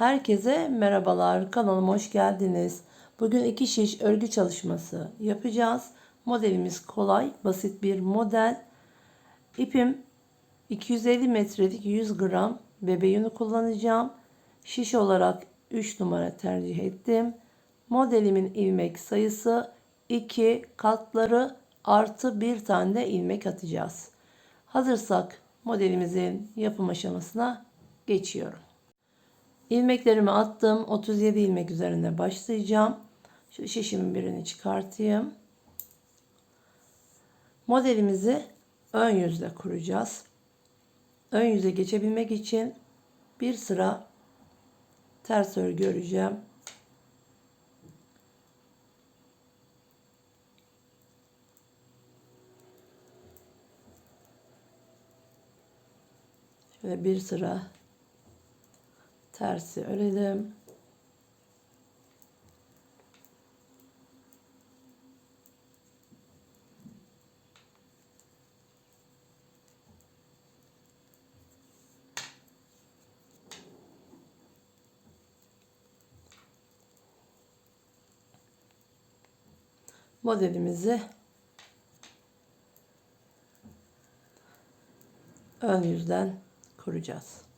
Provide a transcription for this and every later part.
Herkese merhabalar. Kanalıma hoş geldiniz. Bugün iki şiş örgü çalışması yapacağız. Modelimiz kolay, basit bir model. İpim 250 metrelik 100 gram bebe yünü kullanacağım. Şiş olarak 3 numara tercih ettim. Modelimin ilmek sayısı 2 katları artı bir tane de ilmek atacağız. Hazırsak modelimizin yapım aşamasına geçiyorum. İlmeklerimi attım. 37 ilmek üzerinde başlayacağım. Şu şişimin birini çıkartayım. Modelimizi ön yüzle kuracağız. Ön yüze geçebilmek için bir sıra ters örgü öreceğim. Şöyle bir sıra tersi örelim. Modelimizi ön yüzden kuracağız.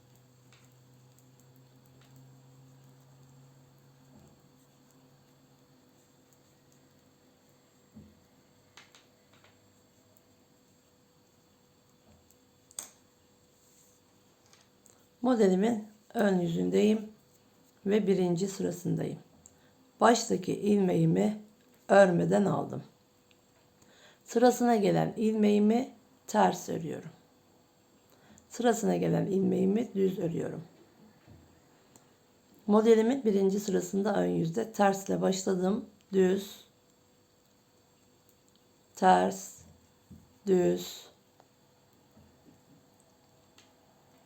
Modelimin ön yüzündeyim ve birinci sırasındayım. Baştaki ilmeğimi örmeden aldım. Sırasına gelen ilmeğimi ters örüyorum. Sırasına gelen ilmeğimi düz örüyorum. Modelimin birinci sırasında ön yüzde tersle başladım. Düz, ters, düz,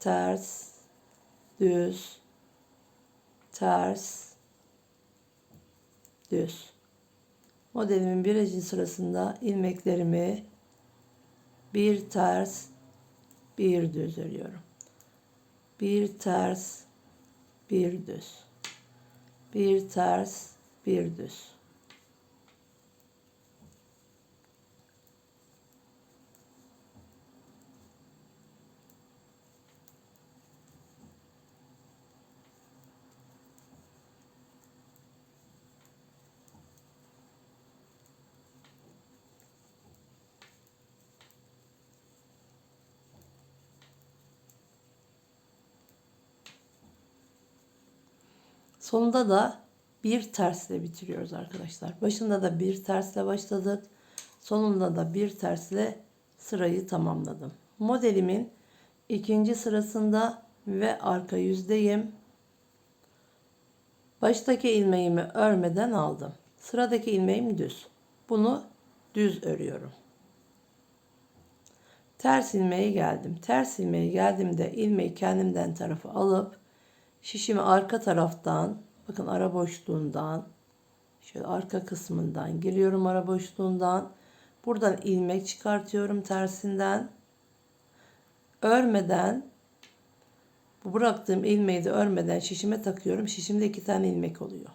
ters, düz, ters, düz. Modelimin birinci sırasında ilmeklerimi bir ters, bir düz örüyorum. Bir ters, bir düz. Bir ters, bir düz. Sonunda da bir tersle bitiriyoruz arkadaşlar. Başında da bir tersle başladık. Sonunda da bir tersle sırayı tamamladım. Modelimin ikinci sırasında ve arka yüzdeyim. Baştaki ilmeğimi örmeden aldım. Sıradaki ilmeğim düz. Bunu düz örüyorum. Ters ilmeğe geldim. Ters ilmeğe geldiğimde ilmeği kendimden tarafa alıp Şişimi arka taraftan bakın ara boşluğundan şöyle arka kısmından giriyorum ara boşluğundan. Buradan ilmek çıkartıyorum tersinden. Örmeden bu bıraktığım ilmeği de örmeden şişime takıyorum. Şişimde iki tane ilmek oluyor.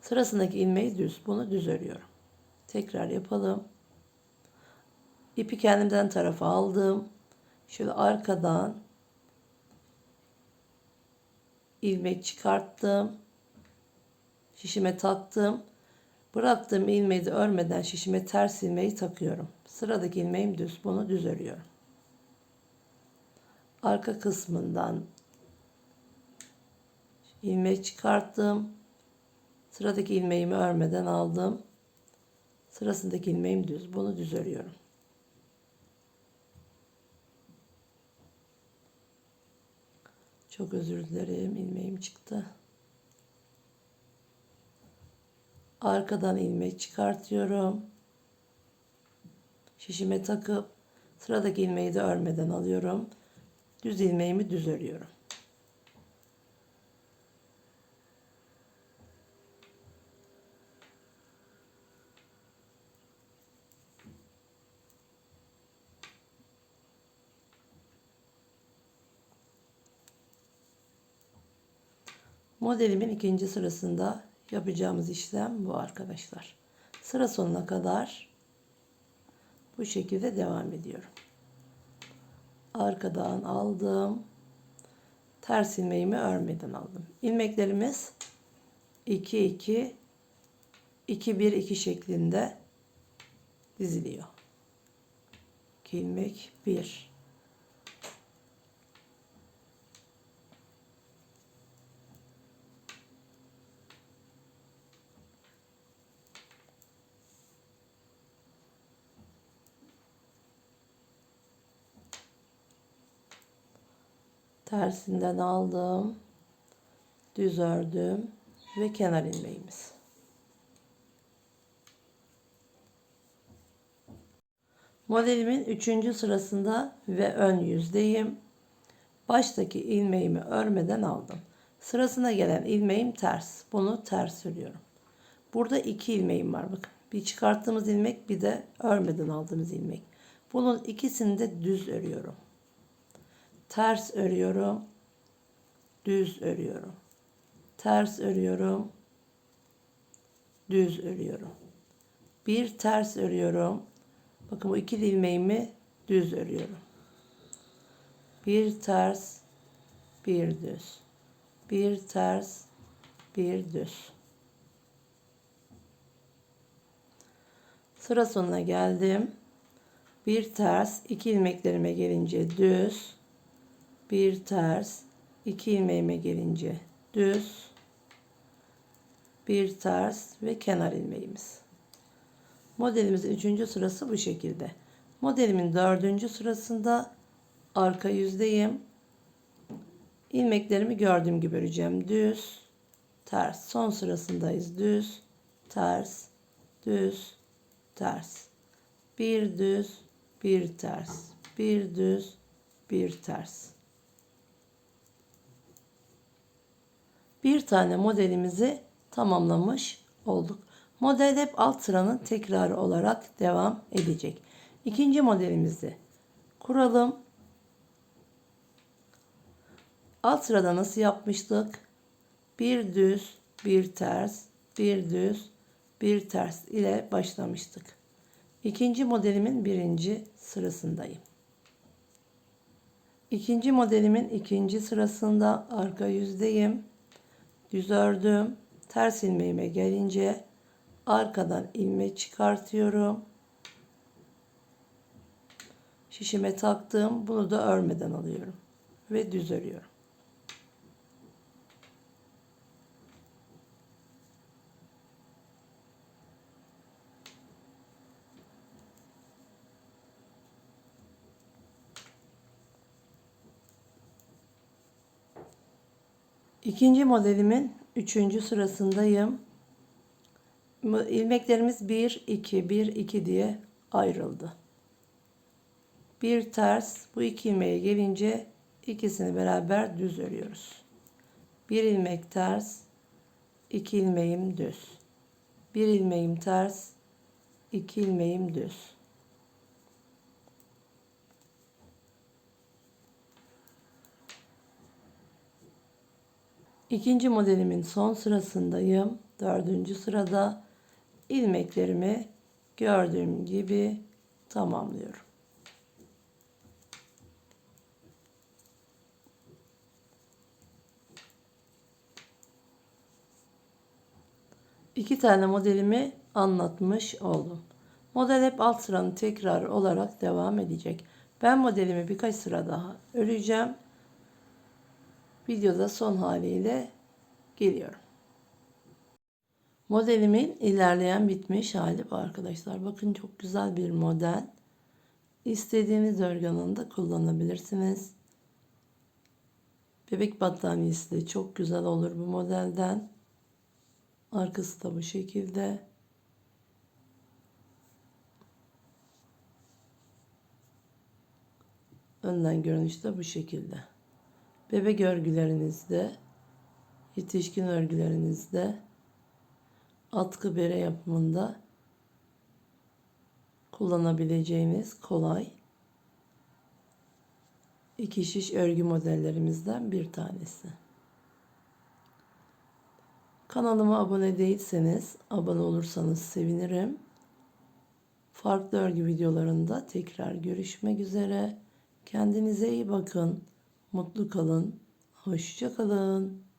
Sırasındaki ilmeği düz. Bunu düz örüyorum. Tekrar yapalım. İpi kendimden tarafa aldım. Şöyle arkadan ilmek çıkarttım. Şişime taktım. Bıraktığım ilmeği de örmeden şişime ters ilmeği takıyorum. Sıradaki ilmeğim düz. Bunu düz örüyorum. Arka kısmından ilmek çıkarttım. Sıradaki ilmeğimi örmeden aldım. Sırasındaki ilmeğim düz. Bunu düz örüyorum. Çok özür dilerim. ilmeğim çıktı. Arkadan ilmek çıkartıyorum. Şişime takıp sıradaki ilmeği de örmeden alıyorum. Düz ilmeğimi düz örüyorum. Modelimin ikinci sırasında yapacağımız işlem bu arkadaşlar. Sıra sonuna kadar bu şekilde devam ediyorum. Arkadan aldım. Ters ilmeğimi örmeden aldım. İlmeklerimiz 2 2 2 1 2 şeklinde diziliyor. 2 ilmek 1 tersinden aldım düz ördüm ve kenar ilmeğimiz. Modelimin üçüncü sırasında ve ön yüzdeyim. Baştaki ilmeğimi örmeden aldım. Sırasına gelen ilmeğim ters. Bunu ters örüyorum. Burada iki ilmeğim var bakın. Bir çıkarttığımız ilmek bir de örmeden aldığımız ilmek. Bunun ikisini de düz örüyorum ters örüyorum düz örüyorum. Ters örüyorum düz örüyorum. Bir ters örüyorum. Bakın bu iki ilmeğimi düz örüyorum. Bir ters bir düz. Bir ters bir düz. Sıra sonuna geldim. Bir ters iki ilmeklerime gelince düz bir ters iki ilmeğime gelince düz bir ters ve kenar ilmeğimiz. Modelimizin üçüncü sırası bu şekilde. Modelimin dördüncü sırasında arka yüzdeyim. İlmeklerimi gördüğüm gibi öreceğim. Düz, ters. Son sırasındayız. Düz, ters, düz, ters. Bir düz, bir ters. Bir düz, bir ters. Bir tane modelimizi tamamlamış olduk. Model hep alt sıranın tekrarı olarak devam edecek. İkinci modelimizi kuralım. Alt sırada nasıl yapmıştık? Bir düz, bir ters, bir düz, bir ters ile başlamıştık. İkinci modelimin birinci sırasındayım. İkinci modelimin ikinci sırasında arka yüzdeyim düz ördüm. Ters ilmeğime gelince arkadan ilmek çıkartıyorum. Şişime taktım. Bunu da örmeden alıyorum ve düz örüyorum. İkinci modelimin üçüncü sırasındayım. İlmeklerimiz 1, 2, 1, 2 diye ayrıldı. Bir ters bu iki ilmeğe gelince ikisini beraber düz örüyoruz. Bir ilmek ters, iki ilmeğim düz. Bir ilmeğim ters, iki ilmeğim düz. İkinci modelimin son sırasındayım. Dördüncü sırada ilmeklerimi gördüğüm gibi tamamlıyorum. İki tane modelimi anlatmış oldum. Model hep alt sıranın tekrarı olarak devam edecek. Ben modelimi birkaç sıra daha öreceğim videoda son haliyle geliyorum. Modelimin ilerleyen bitmiş hali bu arkadaşlar. Bakın çok güzel bir model. İstediğiniz örgü alanında kullanabilirsiniz. Bebek battaniyesi de çok güzel olur bu modelden. Arkası da bu şekilde. Önden görünüş de bu şekilde. Bebek örgülerinizde, yetişkin örgülerinizde, atkı bere yapımında kullanabileceğiniz kolay iki şiş örgü modellerimizden bir tanesi. Kanalıma abone değilseniz abone olursanız sevinirim. Farklı örgü videolarında tekrar görüşmek üzere. Kendinize iyi bakın. Mutlu kalın. Hoşça kalın.